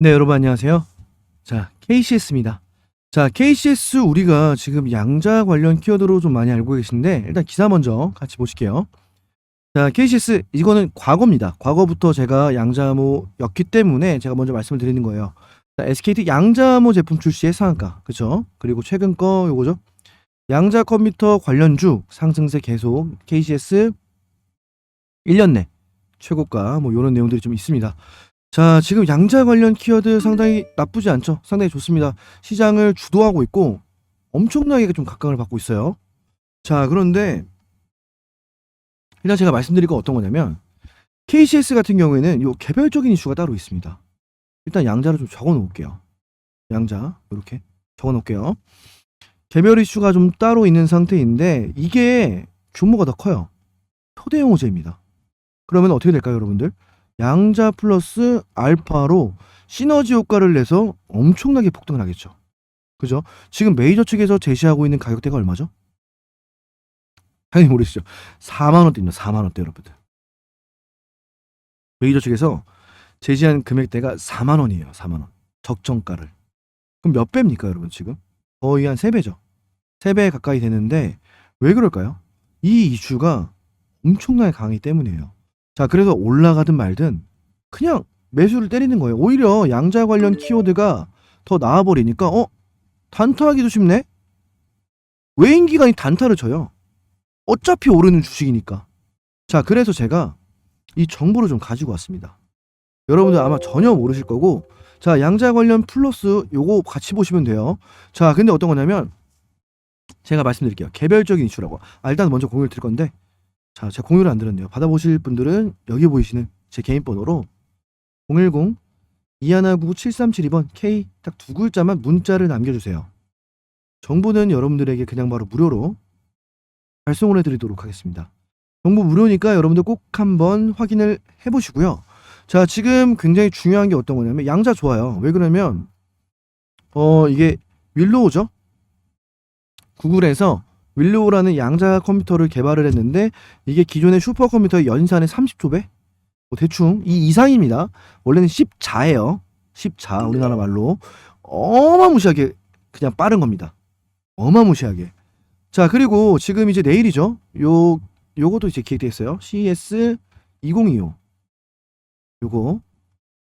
네, 여러분 안녕하세요. 자, KCS입니다. 자, KCS 우리가 지금 양자 관련 키워드로 좀 많이 알고 계신데 일단 기사 먼저 같이 보실게요. 자, KCS 이거는 과거입니다. 과거부터 제가 양자모였기 때문에 제가 먼저 말씀을 드리는 거예요. 자, SKT 양자모 제품 출시의 상한가, 그렇죠? 그리고 최근 거 요거죠. 양자 컴퓨터 관련주 상승세 계속 KCS 1년 내 최고가 뭐 이런 내용들이 좀 있습니다. 자, 지금 양자 관련 키워드 상당히 나쁘지 않죠? 상당히 좋습니다. 시장을 주도하고 있고 엄청나게 좀 각광을 받고 있어요. 자, 그런데 일단 제가 말씀드릴 건 어떤 거냐면 KCS 같은 경우에는 요 개별적인 이슈가 따로 있습니다. 일단 양자를 좀 적어 놓을게요. 양자 이렇게 적어 놓을게요. 개별 이슈가 좀 따로 있는 상태인데 이게 규모가 더 커요. 초대형 호재입니다. 그러면 어떻게 될까요, 여러분들? 양자 플러스 알파로 시너지 효과를 내서 엄청나게 폭등을 하겠죠. 그죠? 지금 메이저 측에서 제시하고 있는 가격대가 얼마죠? 당연히 모르시죠. 4만 원대입니다. 4만 원대 여러분들. 메이저 측에서 제시한 금액대가 4만 원이에요. 4만 원. 적정가를. 그럼 몇 배입니까, 여러분 지금? 거의 한 3배죠. 3배 가까이 되는데 왜 그럴까요? 이 이슈가 엄청나게 강하기 때문이에요. 자, 그래서 올라가든 말든 그냥 매수를 때리는 거예요. 오히려 양자 관련 키워드가 더 나와버리니까 어 단타하기도 쉽네. 외인 기관이 단타를 쳐요. 어차피 오르는 주식이니까. 자, 그래서 제가 이 정보를 좀 가지고 왔습니다. 여러분들 아마 전혀 모르실 거고, 자, 양자 관련 플러스 요거 같이 보시면 돼요. 자, 근데 어떤 거냐면 제가 말씀드릴게요. 개별적인 이슈라고. 아, 일단 먼저 공유를 드릴 건데, 자, 제가 공유를 안 드렸네요. 받아보실 분들은 여기 보이시는 제 개인 번호로 010 2199 7372번 K 딱 두 글자만 문자를 남겨주세요. 정보는 여러분들에게 그냥 바로 무료로 발송을 해드리도록 하겠습니다. 정보 무료니까 여러분들 꼭 한번 확인을 해보시고요. 자, 지금 굉장히 중요한 게 어떤 거냐면 양자 좋아요. 왜 그러면 어 이게 윌로우죠? 구글에서 윌로우라는 양자 컴퓨터를 개발을 했는데 이게 기존의 슈퍼컴퓨터의 연산의 30조배? 뭐 대충 이 이상입니다. 원래는 10자예요. 10자 우리나라 말로 어마무시하게 그냥 빠른 겁니다. 어마무시하게. 자 그리고 지금 이제 내일이죠. 요 요것도 이제 기획돼 있어요. CS 2025 요거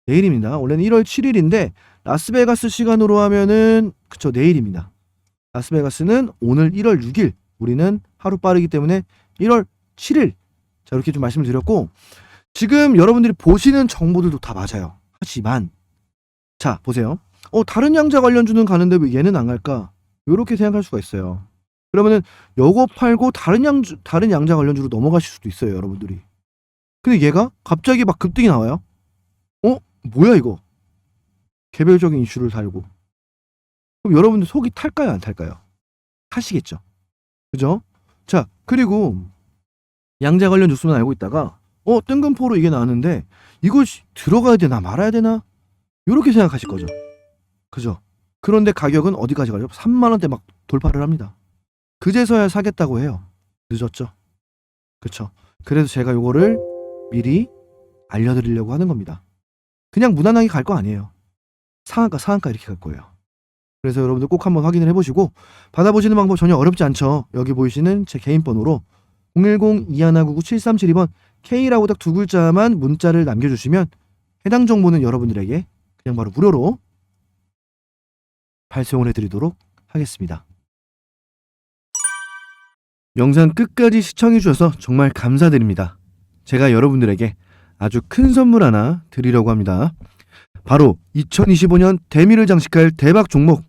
내일입니다. 원래는 1월 7일인데 라스베가스 시간으로 하면은 그쵸 내일입니다. 라스베가스는 오늘 1월 6일 우리는 하루 빠르기 때문에 1월 7일 자 이렇게 좀 말씀을 드렸고 지금 여러분들이 보시는 정보들도 다 맞아요. 하지만 자 보세요. 어 다른 양자 관련주는 가는데 왜 얘는 안 갈까? 이렇게 생각할 수가 있어요. 그러면은 요거 팔고 다른 양 다른 양자 관련주로 넘어가실 수도 있어요, 여러분들이. 근데 얘가 갑자기 막 급등이 나와요. 어 뭐야 이거? 개별적인 이슈를 달고. 그럼 여러분들 속이 탈까요, 안 탈까요? 타시겠죠. 그죠? 자 그리고 양자 관련 뉴스만 알고 있다가 어 뜬금포로 이게 나왔는데 씨, 들어가야 되나 말아야 되나 이렇게 생각하실 거죠. 그죠? 그런데 가격은 어디까지 가죠? 3만 원대 막 돌파를 합니다. 그제서야 사겠다고 해요. 늦었죠. 그쵸? 그래서 제가 요거를 미리 알려드리려고 하는 겁니다. 그냥 무난하게 갈 거 아니에요. 상한가 상한가 이렇게 갈 거예요. 그래서 여러분들 꼭 한번 확인을 해보시고 받아보시는 방법 전혀 어렵지 않죠. 여기 보이시는 제 개인 번호로 010-2199-7372번 K라고 딱 두 글자만 문자를 남겨주시면 해당 정보는 여러분들에게 그냥 바로 무료로 발송을 해드리도록 하겠습니다. 영상 끝까지 시청해주셔서 정말 감사드립니다. 제가 여러분들에게 아주 큰 선물 하나 드리려고 합니다. 바로 2025년 대미를 장식할 대박 종목.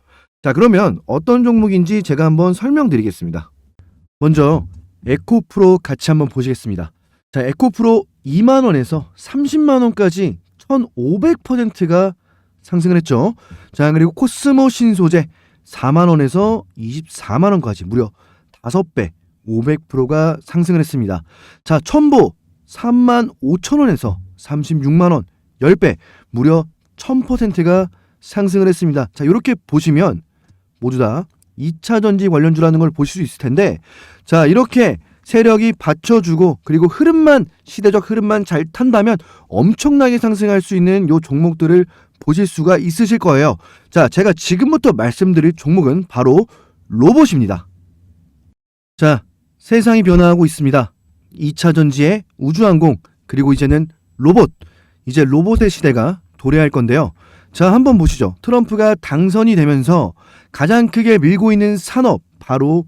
자, 그러면 어떤 종목인지 제가 한번 설명드리겠습니다. 먼저 에코프로 같이 한번 보시겠습니다. 자, 에코프로 2만 원에서 30만 원까지 1,500%가 상승을 했죠. 자, 그리고 코스모 신소재 4만 원에서 24만 원까지 무려 5배 500%가 상승을 했습니다. 자, 첨보 3만 5천 원에서 36만 원 10배 무려 1000%가 상승을 했습니다. 자, 이렇게 보시면 모두 다 2차 전지 관련주라는 걸 보실 수 있을 텐데 자, 이렇게 세력이 받쳐주고 그리고 흐름만 시대적 흐름만 잘 탄다면 엄청나게 상승할 수 있는 요 종목들을 보실 수가 있으실 거예요. 자, 제가 지금부터 말씀드릴 종목은 바로 로봇입니다. 자, 세상이 변화하고 있습니다. 2차 전지의 우주항공 그리고 이제는 로봇 이제 로봇의 시대가 도래할 건데요. 자, 한번 보시죠. 트럼프가 당선이 되면서 가장 크게 밀고 있는 산업 바로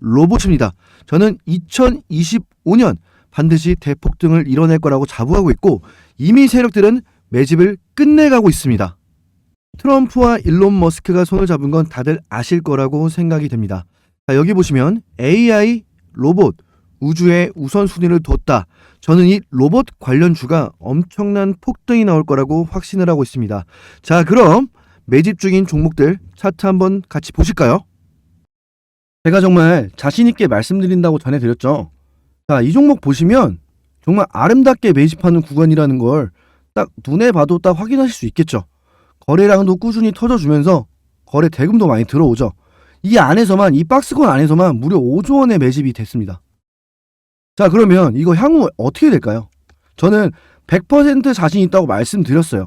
로봇입니다. 저는 2025년 반드시 대폭등을 이뤄낼 거라고 자부하고 있고 이미 세력들은 매집을 끝내가고 있습니다. 트럼프와 일론 머스크가 손을 잡은 건 다들 아실 거라고 생각이 됩니다. 자, 여기 보시면 AI, 로봇, 우주에 우선순위를 뒀다. 저는 이 로봇 관련주가 엄청난 폭등이 나올 거라고 확신을 하고 있습니다. 자, 그럼 매집 중인 종목들 차트 한번 같이 보실까요? 제가 정말 자신있게 말씀드린다고 전해드렸죠. 자, 이 종목 보시면 정말 아름답게 매집하는 구간이라는 걸 딱 눈에 봐도 딱 확인하실 수 있겠죠. 거래량도 꾸준히 터져주면서 거래 대금도 많이 들어오죠. 이 안에서만, 이 박스권 안에서만 무려 5조 원의 매집이 됐습니다. 자, 그러면 이거 향후 어떻게 될까요? 저는 100% 자신 있다고 말씀드렸어요.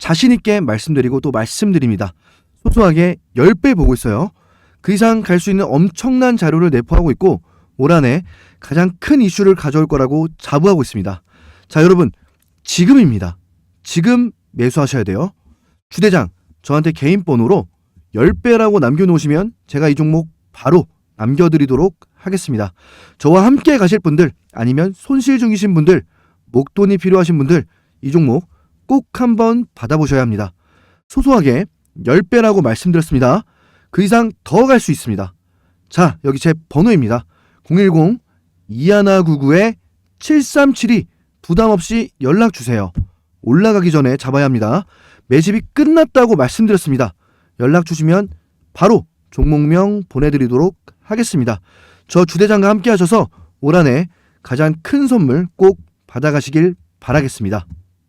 자신 있게 말씀드리고 또 말씀드립니다. 소소하게 10배 보고 있어요. 그 이상 갈 수 있는 엄청난 자료를 내포하고 있고 올 한해 가장 큰 이슈를 가져올 거라고 자부하고 있습니다. 자, 여러분 지금입니다. 지금 매수하셔야 돼요. 주대장 저한테 개인 번호로 10배라고 남겨놓으시면 제가 이 종목 바로 남겨드리도록 하겠습니다. 저와 함께 가실 분들 아니면 손실 중이신 분들 목돈이 필요하신 분들 이 종목 꼭 한번 받아보셔야 합니다. 소소하게 10배라고 말씀드렸습니다. 그 이상 더 갈 수 있습니다. 자, 여기 제 번호입니다. 010-2199-7372 부담 없이 연락 주세요. 올라가기 전에 잡아야 합니다. 매집이 끝났다고 말씀드렸습니다. 연락 주시면 바로 종목명 보내드리도록 하겠습니다. 저 주대장과 함께 하셔서 올 한 해 가장 큰 선물 꼭 받아가시길 바라겠습니다.